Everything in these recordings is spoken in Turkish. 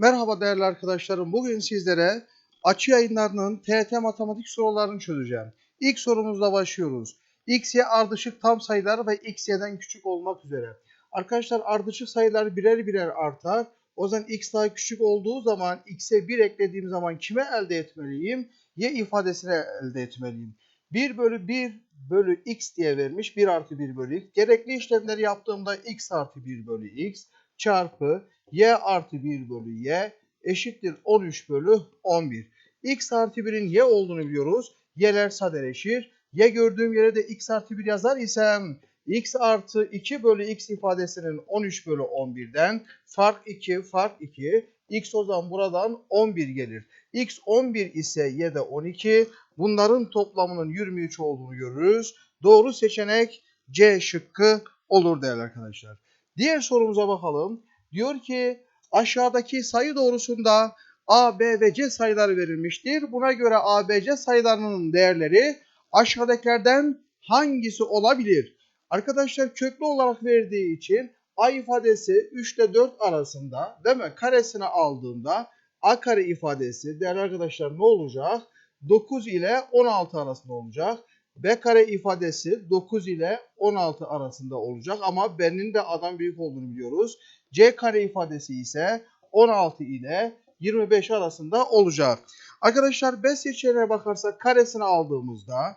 Merhaba değerli arkadaşlarım. Bugün sizlere açı yayınlarının TET matematik sorularını çözeceğim. İlk sorumuzla başlıyoruz. X, Y ardışık tam sayılar ve X, Y'den küçük olmak üzere. Arkadaşlar ardışık sayılar birer birer artar. O zaman X daha küçük olduğu zaman X'e 1 eklediğim zaman kime elde etmeliyim? Y ifadesine elde etmeliyim. 1 bölü 1 bölü X diye vermiş. 1 artı 1 bölü X. Gerekli işlemleri yaptığımda X artı 1 bölü X çarpı y artı 1 bölü y eşittir 13 bölü 11. x artı 1'in y olduğunu biliyoruz. y'ler sadeleşir. y gördüğüm yere de x artı 1 yazar isem x artı 2 bölü x ifadesinin 13 bölü 11'den fark 2 fark 2 x o zaman buradan 11 gelir. x 11 ise y de 12. Bunların toplamının 23 olduğunu görürüz. Doğru seçenek C şıkkı olur değerli arkadaşlar. Diğer sorumuza bakalım. Diyor ki aşağıdaki sayı doğrusunda A, B ve C sayıları verilmiştir. Buna göre A, B, C sayılarının değerleri aşağıdakilerden hangisi olabilir? Arkadaşlar köklü olarak verdiği için A ifadesi 3 ile 4 arasında değil mi? Karesini aldığımda A kare ifadesi değerli arkadaşlar ne olacak? 9 ile 16 arasında olacak. B kare ifadesi 9 ile 16 arasında olacak ama B'nin de A'dan büyük olduğunu biliyoruz. C kare ifadesi ise 16 ile 25 arasında olacak. Arkadaşlar B seçeneğine bakarsak karesini aldığımızda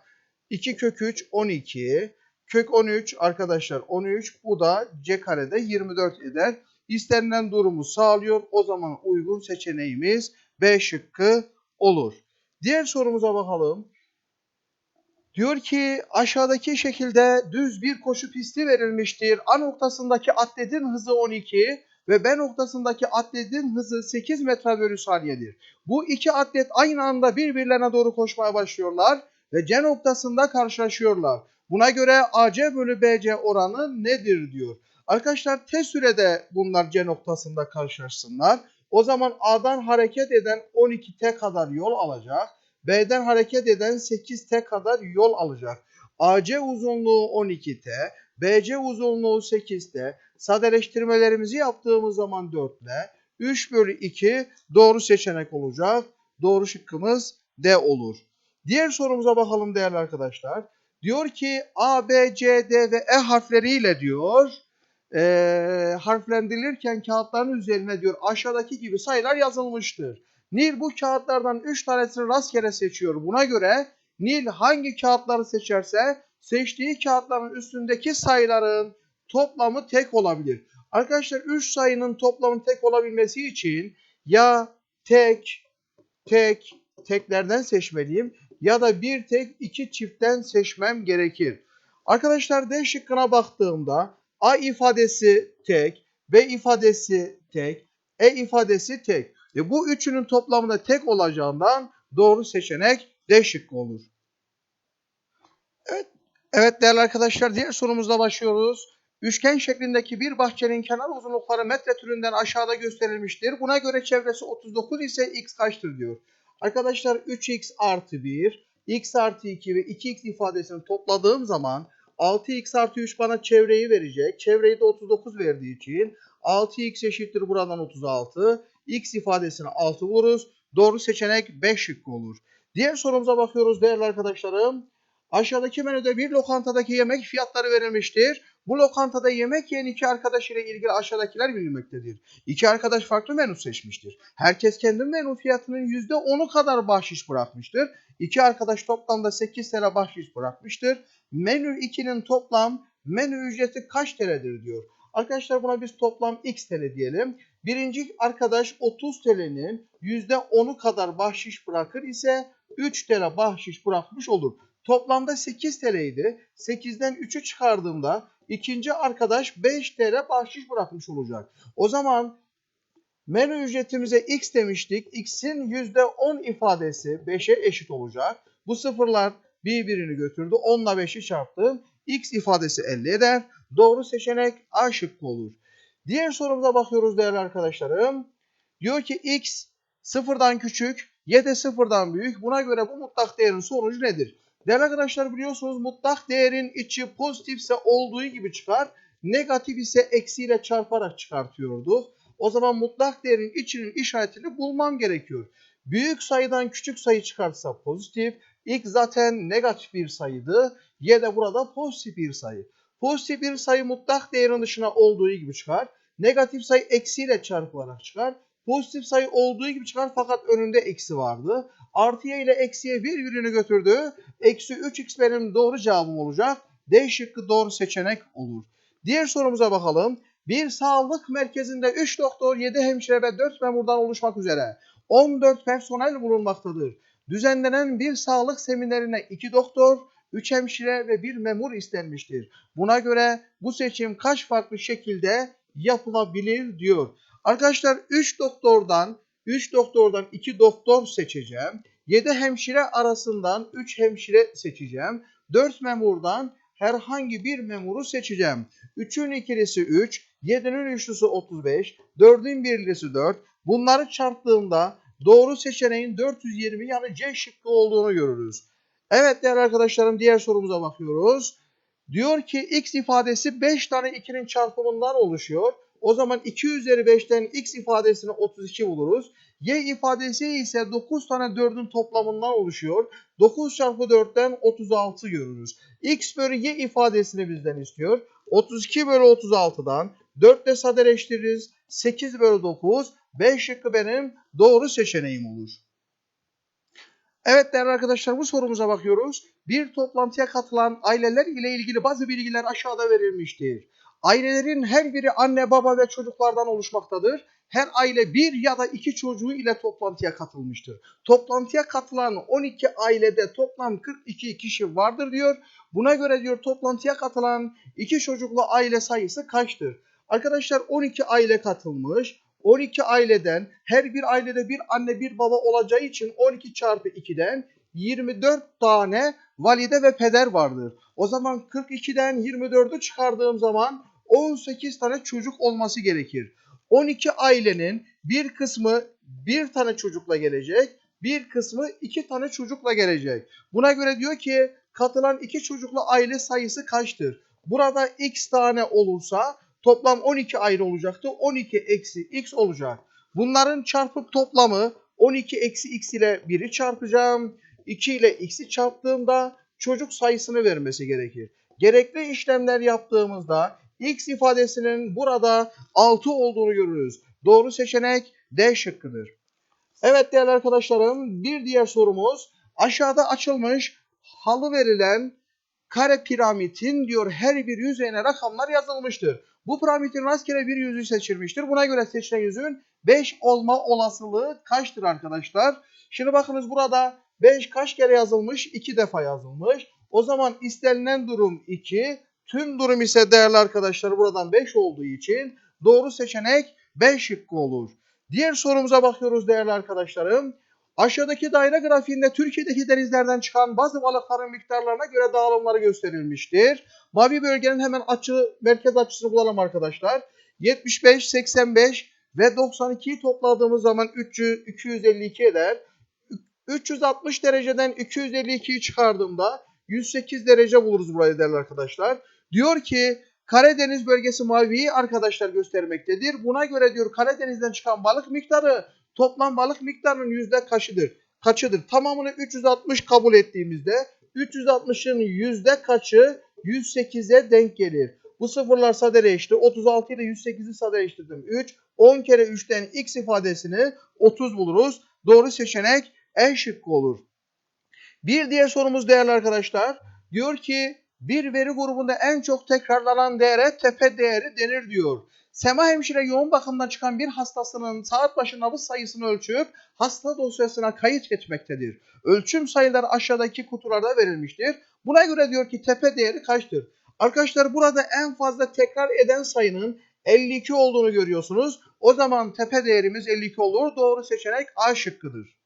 2 kök 3 12 kök 13 arkadaşlar 13 bu da C karede 24 eder. İstenilen durumu sağlıyor. O zaman uygun seçeneğimiz B şıkkı olur. Diğer sorumuza bakalım. Diyor ki aşağıdaki şekilde düz bir koşu pisti verilmiştir. A noktasındaki atletin hızı 12 ve B noktasındaki atletin hızı 8 metre bölü saniyedir. Bu iki atlet aynı anda birbirlerine doğru koşmaya başlıyorlar ve C noktasında karşılaşıyorlar. Buna göre AC bölü BC oranı nedir diyor. Arkadaşlar test sürede bunlar C noktasında karşılaşsınlar. O zaman A'dan hareket eden 12T kadar yol alacak. B'den hareket eden 8T kadar yol alacak. AC uzunluğu 12T, BC uzunluğu 8T. Sadeleştirmelerimizi yaptığımız zaman 4 ile 3 bölü 2 doğru seçenek olacak. Doğru şıkkımız D olur. Diğer sorumuza bakalım değerli arkadaşlar. Diyor ki A, B, C, D ve E harfleriyle diyor e, harflendirilirken kağıtların üzerine diyor aşağıdaki gibi sayılar yazılmıştır. Nil bu kağıtlardan 3 tanesini rastgele seçiyor. Buna göre Nil hangi kağıtları seçerse seçtiği kağıtların üstündeki sayıların toplamı tek olabilir. Arkadaşlar 3 sayının toplamı tek olabilmesi için ya tek, tek, teklerden seçmeliyim ya da bir tek iki çiftten seçmem gerekir. Arkadaşlar D şıkkına baktığımda A ifadesi tek, B ifadesi tek, E ifadesi tek. Ve bu üçünün toplamında tek olacağından doğru seçenek D şıkkı olur. Evet, evet değerli arkadaşlar diğer sorumuzla başlıyoruz. Üçgen şeklindeki bir bahçenin kenar uzunlukları metre türünden aşağıda gösterilmiştir. Buna göre çevresi 39 ise x kaçtır diyor. Arkadaşlar 3x artı 1, x artı 2 ve 2x ifadesini topladığım zaman 6x artı 3 bana çevreyi verecek. Çevreyi de 39 verdiği için 6x eşittir buradan 36. X ifadesine 6 vururuz. Doğru seçenek 5 şıkkı olur. Diğer sorumuza bakıyoruz değerli arkadaşlarım. Aşağıdaki menüde bir lokantadaki yemek fiyatları verilmiştir. Bu lokantada yemek yiyen iki arkadaş ile ilgili aşağıdakiler bilinmektedir. İki arkadaş farklı menü seçmiştir. Herkes kendi menü fiyatının %10'u kadar bahşiş bırakmıştır. İki arkadaş toplamda 8 TL bahşiş bırakmıştır. Menü 2'nin toplam menü ücreti kaç TL'dir diyor. Arkadaşlar buna biz toplam x TL diyelim. Birinci arkadaş 30 TL'nin %10'u kadar bahşiş bırakır ise 3 TL bahşiş bırakmış olur. Toplamda 8 TL idi. 8'den 3'ü çıkardığımda ikinci arkadaş 5 TL bahşiş bırakmış olacak. O zaman menü ücretimize x demiştik. X'in %10 ifadesi 5'e eşit olacak. Bu sıfırlar birbirini götürdü. 10 ile 5'i çarptım. X ifadesi 50 eder. Doğru seçenek A şıkkı olur. Diğer sorumuza bakıyoruz değerli arkadaşlarım. Diyor ki x sıfırdan küçük, y de sıfırdan büyük. Buna göre bu mutlak değerin sonucu nedir? Değerli arkadaşlar biliyorsunuz mutlak değerin içi pozitifse olduğu gibi çıkar. Negatif ise eksiyle çarparak çıkartıyorduk. O zaman mutlak değerin içinin işaretini bulmam gerekiyor. Büyük sayıdan küçük sayı çıkarsa pozitif. X zaten negatif bir sayıydı. Y de burada pozitif bir sayı. Pozitif bir sayı mutlak değerin dışına olduğu gibi çıkar. Negatif sayı eksiyle çarpılarak çıkar. Pozitif sayı olduğu gibi çıkar fakat önünde eksi vardı. Artıya ile eksiye birbirine götürdü. Eksi 3x benim doğru cevabım olacak. D şıkkı doğru seçenek olur. Diğer sorumuza bakalım. Bir sağlık merkezinde 3 doktor, 7 hemşire ve 4 memurdan oluşmak üzere 14 personel bulunmaktadır. Düzenlenen bir sağlık seminerine 2 doktor, 3 hemşire ve 1 memur istenmiştir. Buna göre bu seçim kaç farklı şekilde yapılabilir diyor. Arkadaşlar 3 doktordan 3 doktordan 2 doktor seçeceğim. 7 hemşire arasından 3 hemşire seçeceğim. 4 memurdan herhangi bir memuru seçeceğim. 3'ün ikilisi 3, 7'nin üçlüsü 35, 4'ün birlisi 4. Bunları çarptığımda doğru seçeneğin 420 yani C şıkkı olduğunu görürüz. Evet değerli arkadaşlarım diğer sorumuza bakıyoruz. Diyor ki x ifadesi 5 tane 2'nin çarpımından oluşuyor. O zaman 2 üzeri 5'ten x ifadesini 32 buluruz. Y ifadesi ise 9 tane 4'ün toplamından oluşuyor. 9 çarpı 4'ten 36 görürüz. X bölü y ifadesini bizden istiyor. 32 bölü 36'dan 4 ile sadeleştiririz. 8 bölü 9. 5 şıkkı benim doğru seçeneğim olur. Evet değerli arkadaşlar bu sorumuza bakıyoruz. Bir toplantıya katılan aileler ile ilgili bazı bilgiler aşağıda verilmiştir. Ailelerin her biri anne baba ve çocuklardan oluşmaktadır. Her aile bir ya da iki çocuğu ile toplantıya katılmıştır. Toplantıya katılan 12 ailede toplam 42 kişi vardır diyor. Buna göre diyor toplantıya katılan iki çocuklu aile sayısı kaçtır? Arkadaşlar 12 aile katılmış. 12 aileden her bir ailede bir anne bir baba olacağı için 12 çarpı 2'den 24 tane valide ve peder vardır. O zaman 42'den 24'ü çıkardığım zaman 18 tane çocuk olması gerekir. 12 ailenin bir kısmı bir tane çocukla gelecek, bir kısmı iki tane çocukla gelecek. Buna göre diyor ki katılan iki çocuklu aile sayısı kaçtır? Burada x tane olursa toplam 12 aile olacaktı. 12 eksi x olacak. Bunların çarpıp toplamı 12 eksi x ile 1'i çarpacağım. 2 ile x'i çarptığımda çocuk sayısını vermesi gerekir. Gerekli işlemler yaptığımızda x ifadesinin burada 6 olduğunu görürüz. Doğru seçenek D şıkkıdır. Evet değerli arkadaşlarım bir diğer sorumuz aşağıda açılmış halı verilen kare piramidin diyor her bir yüzeyine rakamlar yazılmıştır. Bu piramidin rastgele bir yüzü seçilmiştir. Buna göre seçilen yüzün 5 olma olasılığı kaçtır arkadaşlar? Şimdi bakınız burada 5 kaç kere yazılmış? 2 defa yazılmış. O zaman istenilen durum 2. Tüm durum ise değerli arkadaşlar buradan 5 olduğu için doğru seçenek B şıkkı olur. Diğer sorumuza bakıyoruz değerli arkadaşlarım. Aşağıdaki daire grafiğinde Türkiye'deki denizlerden çıkan bazı balıkların miktarlarına göre dağılımları gösterilmiştir. Mavi bölgenin hemen açı, merkez açısını bulalım arkadaşlar. 75, 85 ve 92'yi topladığımız zaman 300, 252 eder. 360 dereceden 252'yi çıkardığımda 108 derece buluruz burayı değerli arkadaşlar. Diyor ki Karadeniz bölgesi maviyi arkadaşlar göstermektedir. Buna göre diyor Karadeniz'den çıkan balık miktarı toplam balık miktarının yüzde kaçıdır? Kaçıdır? Tamamını 360 kabul ettiğimizde 360'ın yüzde kaçı 108'e denk gelir. Bu sıfırlar sadeleşti. 36 ile 108'i sadeleştirdim. 3. 10 kere 3'ten x ifadesini 30 buluruz. Doğru seçenek E şıkkı olur. Bir diğer sorumuz değerli arkadaşlar. Diyor ki bir veri grubunda en çok tekrarlanan değere tepe değeri denir diyor. Sema hemşire yoğun bakımdan çıkan bir hastasının saat başı nabız sayısını ölçüp hasta dosyasına kayıt etmektedir. Ölçüm sayıları aşağıdaki kutularda verilmiştir. Buna göre diyor ki tepe değeri kaçtır? Arkadaşlar burada en fazla tekrar eden sayının 52 olduğunu görüyorsunuz. O zaman tepe değerimiz 52 olur. Doğru seçenek A şıkkıdır.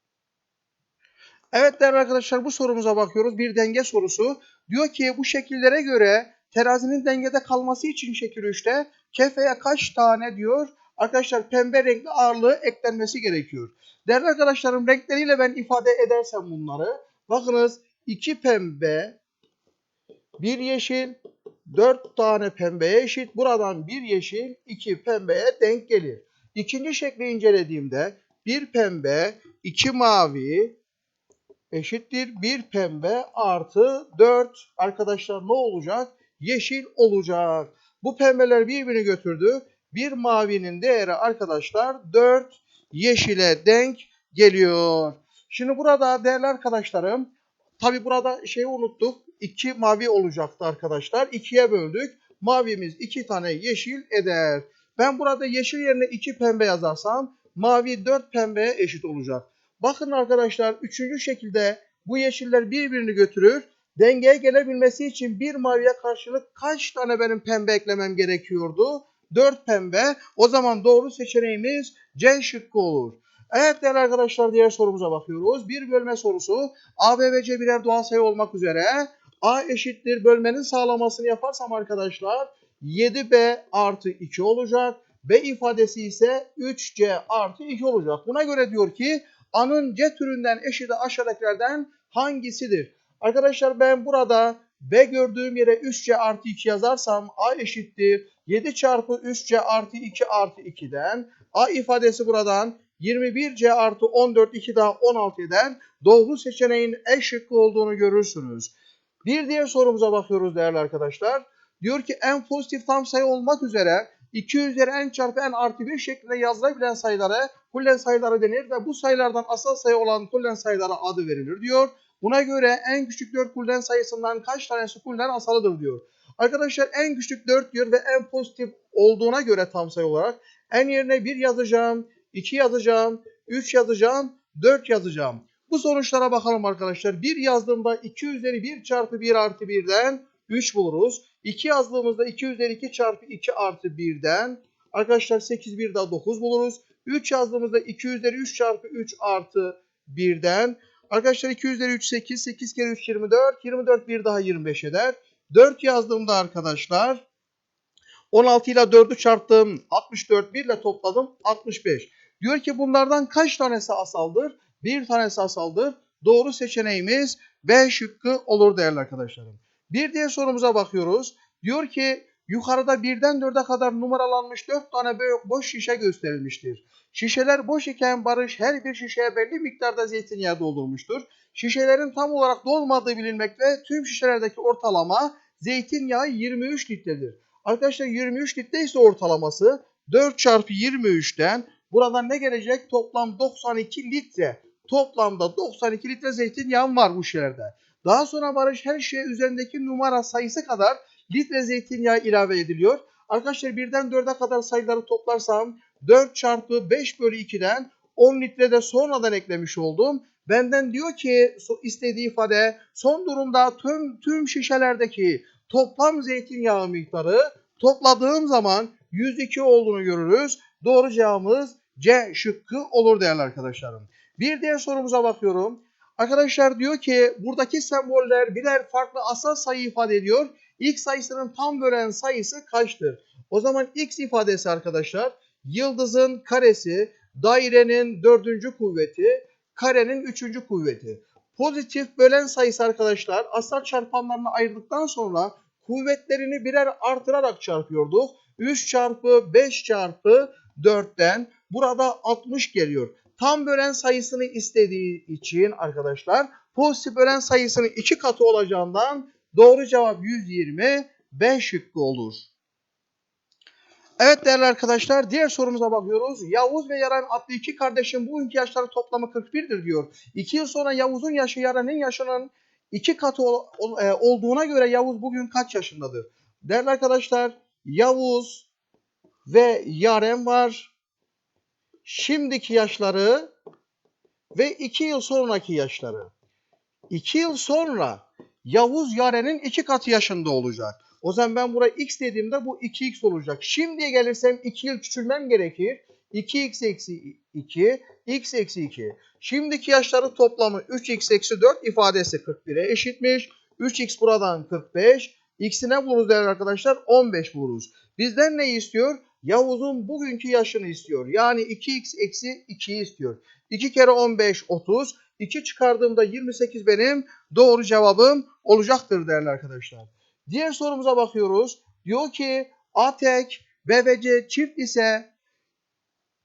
Evet değerli arkadaşlar bu sorumuza bakıyoruz. Bir denge sorusu. Diyor ki bu şekillere göre terazinin dengede kalması için şekil 3'te kefeye kaç tane diyor. Arkadaşlar pembe renkli ağırlığı eklenmesi gerekiyor. Değerli arkadaşlarım renkleriyle ben ifade edersem bunları. Bakınız 2 pembe, 1 yeşil, 4 tane pembeye eşit. Buradan 1 yeşil, 2 pembeye denk gelir. İkinci şekli incelediğimde bir pembe, iki mavi eşittir bir pembe artı 4 arkadaşlar ne olacak? Yeşil olacak. Bu pembeler birbirini götürdü. Bir mavinin değeri arkadaşlar 4 yeşile denk geliyor. Şimdi burada değerli arkadaşlarım tabi burada şeyi unuttuk. 2 mavi olacaktı arkadaşlar. 2'ye böldük. Mavimiz 2 tane yeşil eder. Ben burada yeşil yerine 2 pembe yazarsam mavi 4 pembeye eşit olacak. Bakın arkadaşlar üçüncü şekilde bu yeşiller birbirini götürür. Dengeye gelebilmesi için bir maviye karşılık kaç tane benim pembe eklemem gerekiyordu? 4 pembe. O zaman doğru seçeneğimiz C şıkkı olur. Evet değerli arkadaşlar diğer sorumuza bakıyoruz. Bir bölme sorusu. A, B ve C birer doğal sayı olmak üzere. A eşittir bölmenin sağlamasını yaparsam arkadaşlar 7B artı 2 olacak. B ifadesi ise 3C artı 2 olacak. Buna göre diyor ki A'nın C türünden eşiti aşağıdakilerden hangisidir? Arkadaşlar ben burada B gördüğüm yere 3C artı 2 yazarsam A eşittir 7 çarpı 3C artı 2 artı 2'den A ifadesi buradan 21C artı 14 2 daha 16 eden doğru seçeneğin E şıkkı olduğunu görürsünüz. Bir diğer sorumuza bakıyoruz değerli arkadaşlar. Diyor ki en pozitif tam sayı olmak üzere 2 üzeri n çarpı n artı 1 şeklinde yazılabilen sayılara kullen sayıları denir ve bu sayılardan asal sayı olan kullen sayılara adı verilir diyor. Buna göre en küçük 4 kullen sayısından kaç tanesi kullen asalıdır diyor. Arkadaşlar en küçük 4 diyor ve en pozitif olduğuna göre tam sayı olarak en yerine 1 yazacağım, 2 yazacağım, 3 yazacağım, 4 yazacağım. Bu sonuçlara bakalım arkadaşlar. 1 yazdığımda 2 üzeri 1 çarpı 1 artı 1'den 3 buluruz. 2 yazdığımızda 2 üzeri 2 çarpı 2 artı 1'den arkadaşlar 8 bir daha 9 buluruz. 3 yazdığımızda 2 üzeri 3 çarpı 3 artı 1'den arkadaşlar 2 üzeri 3 8 8 kere 3 24 24 bir daha 25 eder. 4 yazdığımda arkadaşlar 16 ile 4'ü çarptım 64 1 ile topladım 65. Diyor ki bunlardan kaç tanesi asaldır? Bir tanesi asaldır. Doğru seçeneğimiz B şıkkı olur değerli arkadaşlarım. Bir diğer sorumuza bakıyoruz. Diyor ki yukarıda birden 4'e kadar numaralanmış 4 tane boş şişe gösterilmiştir. Şişeler boş iken Barış her bir şişeye belli miktarda zeytinyağı doldurmuştur. Şişelerin tam olarak dolmadığı bilinmekte tüm şişelerdeki ortalama zeytinyağı 23 litredir. Arkadaşlar 23 litre ise ortalaması 4 çarpı 23'ten buradan ne gelecek? Toplam 92 litre. Toplamda 92 litre zeytinyağı var bu şişelerde. Daha sonra Barış her şeye üzerindeki numara sayısı kadar litre zeytinyağı ilave ediliyor. Arkadaşlar birden 4'e kadar sayıları toplarsam 4 çarpı 5 bölü 2'den 10 litre de sonradan eklemiş oldum. Benden diyor ki istediği ifade son durumda tüm, tüm şişelerdeki toplam zeytinyağı miktarı topladığım zaman 102 olduğunu görürüz. Doğru cevabımız C şıkkı olur değerli arkadaşlarım. Bir diğer sorumuza bakıyorum. Arkadaşlar diyor ki buradaki semboller birer farklı asal sayı ifade ediyor. X sayısının tam bölen sayısı kaçtır? O zaman X ifadesi arkadaşlar yıldızın karesi, dairenin dördüncü kuvveti, karenin üçüncü kuvveti. Pozitif bölen sayısı arkadaşlar asal çarpanlarına ayırdıktan sonra kuvvetlerini birer artırarak çarpıyorduk. 3 çarpı 5 çarpı 4'ten burada 60 geliyor. Tam bölen sayısını istediği için arkadaşlar pozitif bölen sayısının iki katı olacağından doğru cevap 120 B şıkkı olur. Evet değerli arkadaşlar diğer sorumuza bakıyoruz. Yavuz ve Yaren adlı iki kardeşin bugünkü yaşları toplamı 41'dir diyor. İki yıl sonra Yavuz'un yaşı Yaren'in yaşının iki katı ol, ol, e, olduğuna göre Yavuz bugün kaç yaşındadır? Değerli arkadaşlar Yavuz ve Yaren var. Şimdiki yaşları ve iki yıl sonraki yaşları. İki yıl sonra Yavuz Yaren'in iki katı yaşında olacak. O zaman ben buraya x dediğimde bu 2x olacak. Şimdiye gelirsem 2 yıl küçülmem gerekir. 2x eksi 2, x eksi 2. Şimdiki yaşların toplamı 3x eksi 4 ifadesi 41'e eşitmiş. 3x buradan 45. X'i ne buluruz değerli arkadaşlar? 15 buluruz. Bizden ne istiyor? Yavuz'un bugünkü yaşını istiyor. Yani 2x eksi 2'yi istiyor. 2 kere 15 30. 2 çıkardığımda 28 benim doğru cevabım olacaktır değerli arkadaşlar. Diğer sorumuza bakıyoruz. Diyor ki A tek, B ve C çift ise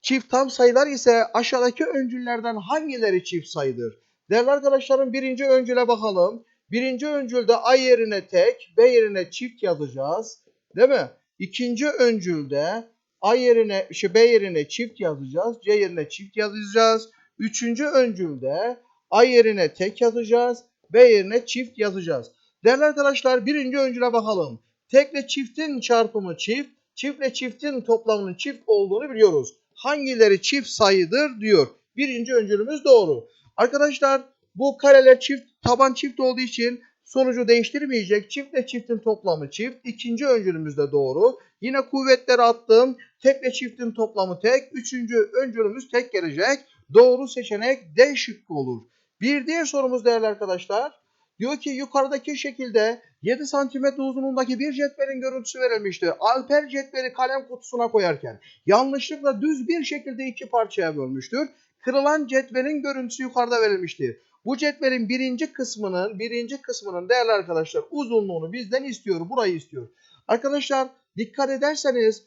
çift tam sayılar ise aşağıdaki öncüllerden hangileri çift sayıdır? Değerli arkadaşlarım birinci öncüle bakalım. Birinci öncülde A yerine tek, B yerine çift yazacağız. Değil mi? İkinci öncülde A yerine, şey B yerine çift yazacağız. C yerine çift yazacağız. Üçüncü öncülde A yerine tek yazacağız. B yerine çift yazacağız. Değerli arkadaşlar birinci öncüle bakalım. Tekle çiftin çarpımı çift, çiftle çiftin toplamının çift olduğunu biliyoruz. Hangileri çift sayıdır diyor. Birinci öncülümüz doğru. Arkadaşlar bu kareler çift, taban çift olduğu için sonucu değiştirmeyecek. Çiftle çiftin toplamı çift. İkinci öncülümüz de doğru. Yine kuvvetleri attım. Tekle çiftin toplamı tek. Üçüncü öncülümüz tek gelecek. Doğru seçenek D şıkkı olur. Bir diğer sorumuz değerli arkadaşlar. Diyor ki yukarıdaki şekilde 7 santimetre uzunluğundaki bir cetvelin görüntüsü verilmiştir. Alper cetveli kalem kutusuna koyarken yanlışlıkla düz bir şekilde iki parçaya bölmüştür. Kırılan cetvelin görüntüsü yukarıda verilmiştir. Bu cetvelin birinci kısmının birinci kısmının değerli arkadaşlar uzunluğunu bizden istiyor. Burayı istiyor. Arkadaşlar dikkat ederseniz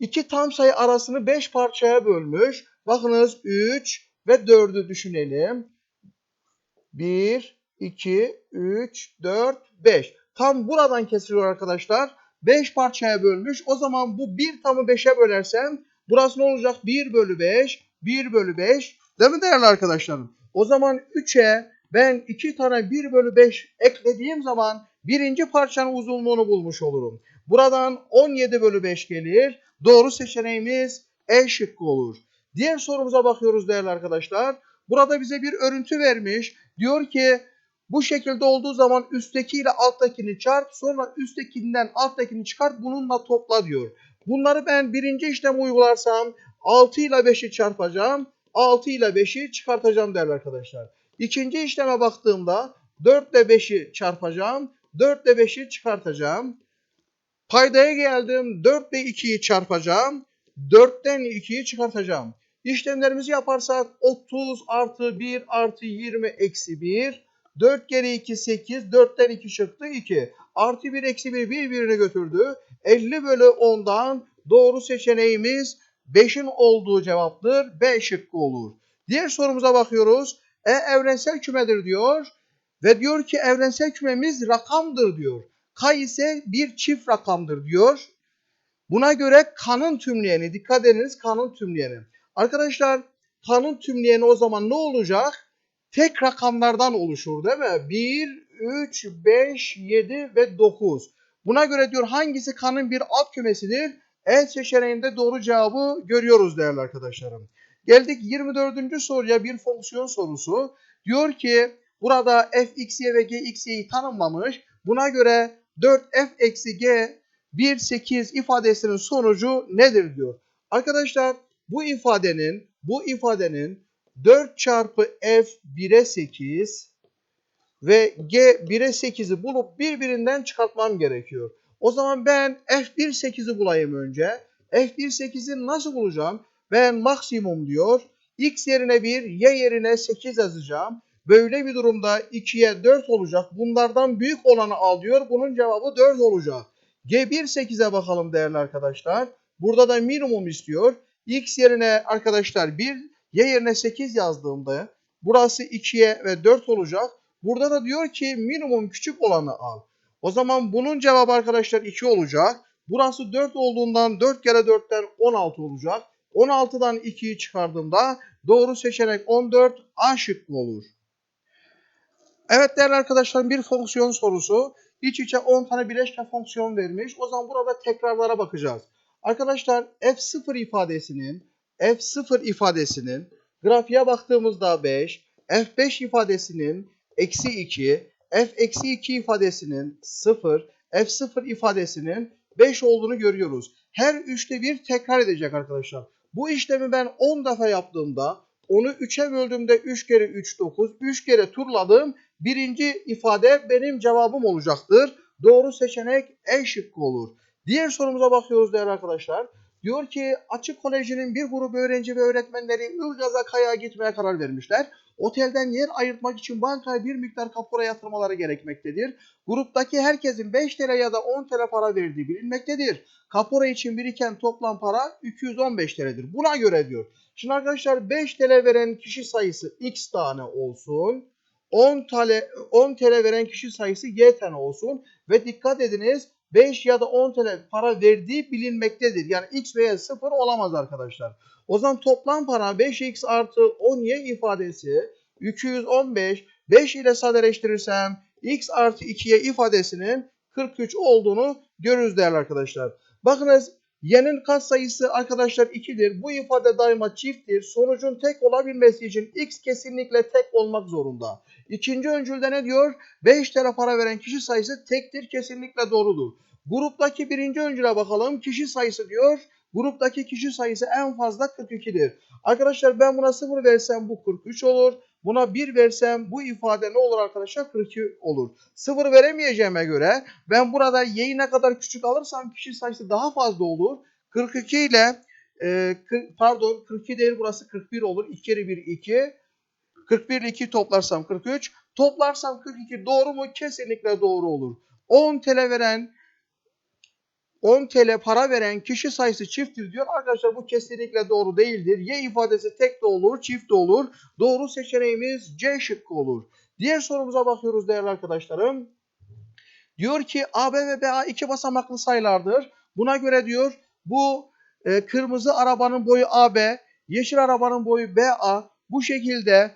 iki tam sayı arasını 5 parçaya bölmüş. Bakınız 3 ve 4'ü düşünelim. 1, 2, 3, 4, 5. Tam buradan kesiliyor arkadaşlar. 5 parçaya bölmüş. O zaman bu bir tamı 5'e bölersem burası ne olacak? 1 bölü 5, 1 bölü 5. Değil mi değerli arkadaşlarım? O zaman 3'e ben 2 tane 1 bölü 5 eklediğim zaman birinci parçanın uzunluğunu bulmuş olurum. Buradan 17 bölü 5 gelir. Doğru seçeneğimiz E şıkkı olur. Diğer sorumuza bakıyoruz değerli arkadaşlar. Burada bize bir örüntü vermiş. Diyor ki bu şekilde olduğu zaman üstteki ile alttakini çarp sonra üsttekinden alttakini çıkart bununla topla diyor. Bunları ben birinci işlem uygularsam 6 ile 5'i çarpacağım. 6 ile 5'i çıkartacağım değerli arkadaşlar. İkinci işleme baktığımda 4 ile 5'i çarpacağım. 4 ile 5'i çıkartacağım. Paydaya geldim. 4 ile 2'yi çarpacağım. 4'ten 2'yi çıkartacağım. İşlemlerimizi yaparsak 30 artı 1 artı 20 eksi 1. 4 kere 2 8. 4'ten 2 çıktı 2. Artı 1 eksi 1 birbirine götürdü. 50 bölü 10'dan doğru seçeneğimiz 5'in olduğu cevaptır. B şıkkı olur. Diğer sorumuza bakıyoruz. E evrensel kümedir diyor. Ve diyor ki evrensel kümemiz rakamdır diyor. K ise bir çift rakamdır diyor. Buna göre kanın tümleyeni, dikkat ediniz kanın tümleyeni. Arkadaşlar kanın tümleyeni o zaman ne olacak? Tek rakamlardan oluşur değil mi? 1, 3, 5, 7 ve 9. Buna göre diyor hangisi kanın bir alt kümesidir? E seçeneğinde doğru cevabı görüyoruz değerli arkadaşlarım. Geldik 24. soruya bir fonksiyon sorusu. Diyor ki burada f, x, y ve g, x, y'yi tanımlamış. Buna göre 4f eksi g 1, 8 ifadesinin sonucu nedir diyor. Arkadaşlar bu ifadenin bu ifadenin 4 çarpı f 1'e 8 ve g 1'e 8'i bulup birbirinden çıkartmam gerekiyor. O zaman ben f1 8'i bulayım önce. f1 8'i nasıl bulacağım? Ben maksimum diyor. x yerine 1, y yerine 8 yazacağım. Böyle bir durumda 2'ye 4 olacak. Bunlardan büyük olanı al diyor. Bunun cevabı 4 olacak. G1 8'e bakalım değerli arkadaşlar. Burada da minimum istiyor. X yerine arkadaşlar 1, Y yerine 8 yazdığımda burası 2'ye ve 4 olacak. Burada da diyor ki minimum küçük olanı al. O zaman bunun cevabı arkadaşlar 2 olacak. Burası 4 olduğundan 4 kere 4'ten 16 olacak. 16'dan 2'yi çıkardığımda doğru seçenek 14 A şıkkı olur. Evet değerli arkadaşlar bir fonksiyon sorusu. İç içe 10 tane bileşke fonksiyon vermiş. O zaman burada tekrarlara bakacağız. Arkadaşlar f0 ifadesinin f0 ifadesinin grafiğe baktığımızda 5, f5 ifadesinin eksi 2, f eksi 2 ifadesinin 0, f0 ifadesinin 5 olduğunu görüyoruz. Her üçte bir tekrar edecek arkadaşlar. Bu işlemi ben 10 defa yaptığımda onu 3'e böldüğümde 3 kere 3 9, 3 kere turladığım birinci ifade benim cevabım olacaktır. Doğru seçenek E şıkkı olur. Diğer sorumuza bakıyoruz değerli arkadaşlar. Diyor ki Açık Koleji'nin bir grup öğrenci ve öğretmenleri Ilgaz'a Kaya'ya gitmeye karar vermişler. Otelden yer ayırtmak için bankaya bir miktar kapora yatırmaları gerekmektedir. Gruptaki herkesin 5 TL ya da 10 TL para verdiği bilinmektedir. Kapora için biriken toplam para 215 TL'dir. Buna göre diyor. Şimdi arkadaşlar 5 TL veren kişi sayısı x tane olsun. 10 TL 10 TL veren kişi sayısı y tane olsun ve dikkat ediniz 5 ya da 10 TL para verdiği bilinmektedir. Yani x veya 0 olamaz arkadaşlar. O zaman toplam para 5x artı 10y ifadesi 215 5 ile sadeleştirirsem x artı 2y ifadesinin 43 olduğunu görürüz değerli arkadaşlar. Bakınız y'nin katsayısı arkadaşlar 2'dir. Bu ifade daima çifttir. Sonucun tek olabilmesi için x kesinlikle tek olmak zorunda. İkinci öncülde ne diyor? 5 TL para veren kişi sayısı tektir kesinlikle doğrudur. Gruptaki birinci öncüle bakalım. Kişi sayısı diyor. Gruptaki kişi sayısı en fazla 42'dir. Arkadaşlar ben buna 0 versem bu 43 olur. Buna 1 versem bu ifade ne olur arkadaşlar? 42 olur. 0 veremeyeceğime göre ben burada y'yi ne kadar küçük alırsam kişi sayısı daha fazla olur. 42 ile e, kır- pardon 42 değil burası 41 olur. 2 kere 1 2. 41 ile 2 toplarsam 43. Toplarsam 42 doğru mu? Kesinlikle doğru olur. 10 TL veren 10 TL para veren kişi sayısı çifttir diyor. Arkadaşlar bu kesinlikle doğru değildir. Y ifadesi tek de olur, çift de olur. Doğru seçeneğimiz C şıkkı olur. Diğer sorumuza bakıyoruz değerli arkadaşlarım. Diyor ki AB ve BA iki basamaklı sayılardır. Buna göre diyor bu e, kırmızı arabanın boyu AB, yeşil arabanın boyu BA. Bu şekilde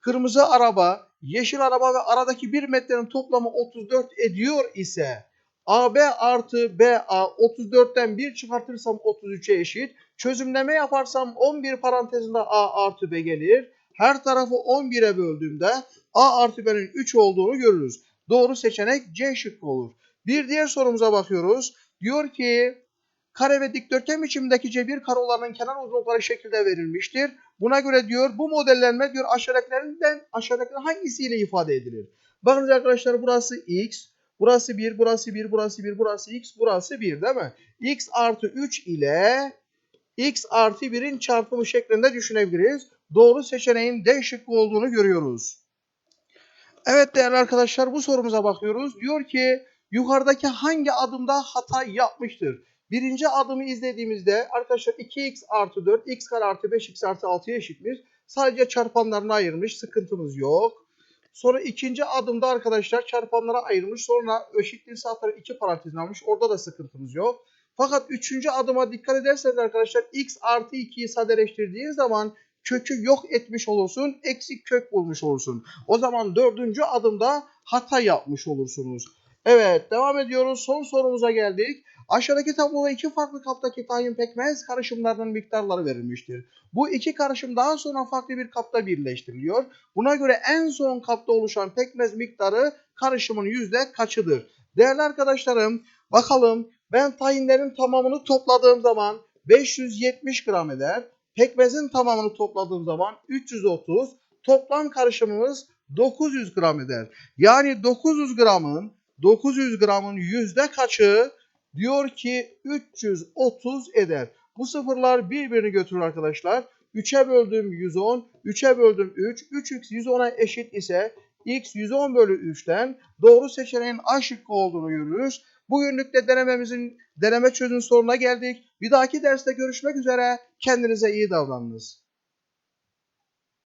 kırmızı araba, yeşil araba ve aradaki 1 metrenin toplamı 34 ediyor ise AB artı BA 34'ten 1 çıkartırsam 33'e eşit. Çözümleme yaparsam 11 parantezinde A artı B gelir. Her tarafı 11'e böldüğümde A artı B'nin 3 olduğunu görürüz. Doğru seçenek C şıkkı olur. Bir diğer sorumuza bakıyoruz. Diyor ki kare ve dikdörtgen biçimindeki cebir karolarının kenar uzunlukları şekilde verilmiştir. Buna göre diyor bu modellenme diyor aşağıdakilerden aşağıdakilerden hangisiyle ifade edilir? Bakınız arkadaşlar burası x, burası 1, burası 1, burası 1, burası x, burası 1 değil mi? x artı 3 ile x artı 1'in çarpımı şeklinde düşünebiliriz. Doğru seçeneğin D şıkkı olduğunu görüyoruz. Evet değerli arkadaşlar bu sorumuza bakıyoruz. Diyor ki yukarıdaki hangi adımda hata yapmıştır? Birinci adımı izlediğimizde arkadaşlar 2x artı 4, x kare artı 5x artı 6'ya eşitmiş. Sadece çarpanlarını ayırmış. Sıkıntımız yok. Sonra ikinci adımda arkadaşlar çarpanlara ayırmış. Sonra eşitliğin sağ tarafı iki parantezine almış. Orada da sıkıntımız yok. Fakat üçüncü adıma dikkat ederseniz arkadaşlar x artı 2'yi sadeleştirdiğin zaman kökü yok etmiş olursun. Eksik kök bulmuş olursun. O zaman dördüncü adımda hata yapmış olursunuz. Evet devam ediyoruz. Son sorumuza geldik. Aşağıdaki tabloda iki farklı kaptaki tahin pekmez karışımlarının miktarları verilmiştir. Bu iki karışım daha sonra farklı bir kapta birleştiriliyor. Buna göre en son kapta oluşan pekmez miktarı karışımın yüzde kaçıdır? Değerli arkadaşlarım bakalım ben tahinlerin tamamını topladığım zaman 570 gram eder. Pekmezin tamamını topladığım zaman 330. Toplam karışımımız 900 gram eder. Yani 900 gramın 900 gramın yüzde kaçı diyor ki 330 eder. Bu sıfırlar birbirini götürür arkadaşlar. 3'e böldüm 110, 3'e böldüm 3, 3x 110'a eşit ise x 110 bölü 3'ten doğru seçeneğin A şıkkı olduğunu görürüz. Bugünlük de denememizin deneme çözüm sonuna geldik. Bir dahaki derste görüşmek üzere. Kendinize iyi davranınız.